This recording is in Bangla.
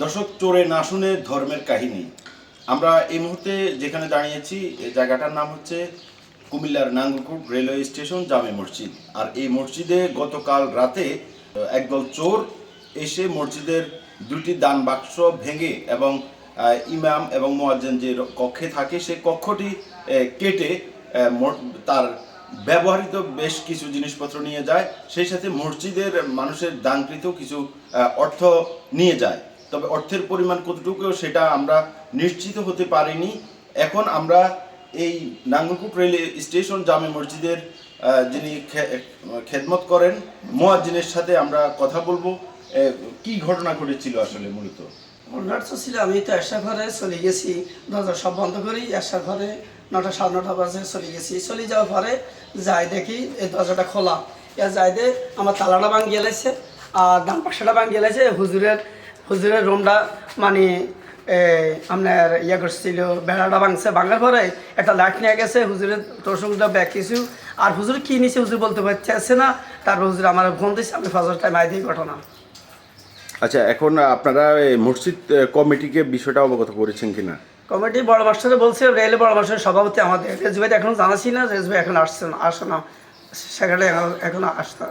দর্শক, চোরে না শুনে ধর্মের কাহিনী। আমরা এই মুহূর্তে যেখানে দাঁড়িয়েছি, এই জায়গাটার নাম হচ্ছে কুমিল্লার নাঙ্গলকোট রেলওয়ে স্টেশন, জামে মসজিদ। আর এই মসজিদে গতকাল রাতে একদল চোর এসে মসজিদের দুটি দান বাক্স ভেঙে এবং ইমাম এবং মোয়াজ্জেন যে কক্ষে থাকে, সেই কক্ষটি কেটে তার ব্যবহৃত বেশ কিছু জিনিসপত্র নিয়ে যায়। সেই সাথে মসজিদের মানুষের দানকৃত কিছু অর্থ নিয়ে যায়। তবে অর্থের পরিমাণ কতটুকু সেটা আমরা নিশ্চিত হতে পারিনি। এখন আমরা এই নাঙ্গলকুট রেল স্টেশন জামে মসজিদের যিনি খেদমত করেন, মোয়াজ্জিনের সাথে আমরা কথা বলব। কি ঘটনা ঘটেছিল আসলে মূলত? ছিল, আমি তো এসার ঘরে চলে গেছি, দরজা সব বন্ধ করি এসার ঘরে নটা সাড়ে নটা বাজে চলে গেছি। চলে যাওয়ার পরে যাই দেখি এই দরজাটা খোলা। ইয়া যাই দে, আমার তালাটা ভাঙিয়ে গেছে আর ডান পাশাটা ভাঙিয়ে গেছে হুজুরের হুজুরের রুমটা মানে আপনার ইয়ে করছিল বেড়াটা ভাঙছে ভাঙার পরে একটা লাইট নিয়ে গেছে হুজুরের সঙ্গে ব্যাগ কিছু। আর হুজুর কী নিছে হুজুর বলতে পারছে না? তারপর হুজুর আমার ফোন দিচ্ছে আমি ফজর টাইম আই ঘটনা। আচ্ছা এখন আপনারা এই মসজিদ কমিটিকে বিষয়টা অবগত করেছেন কিনা? কমিটি বড় মাস্টারে বলছে রেল বড় মাস্টারের সভাপতি আমাদের। রেজভাই এখনও জানাছি না রেজভাই এখন আসছে না আসে না। সেখানে এখন আসতে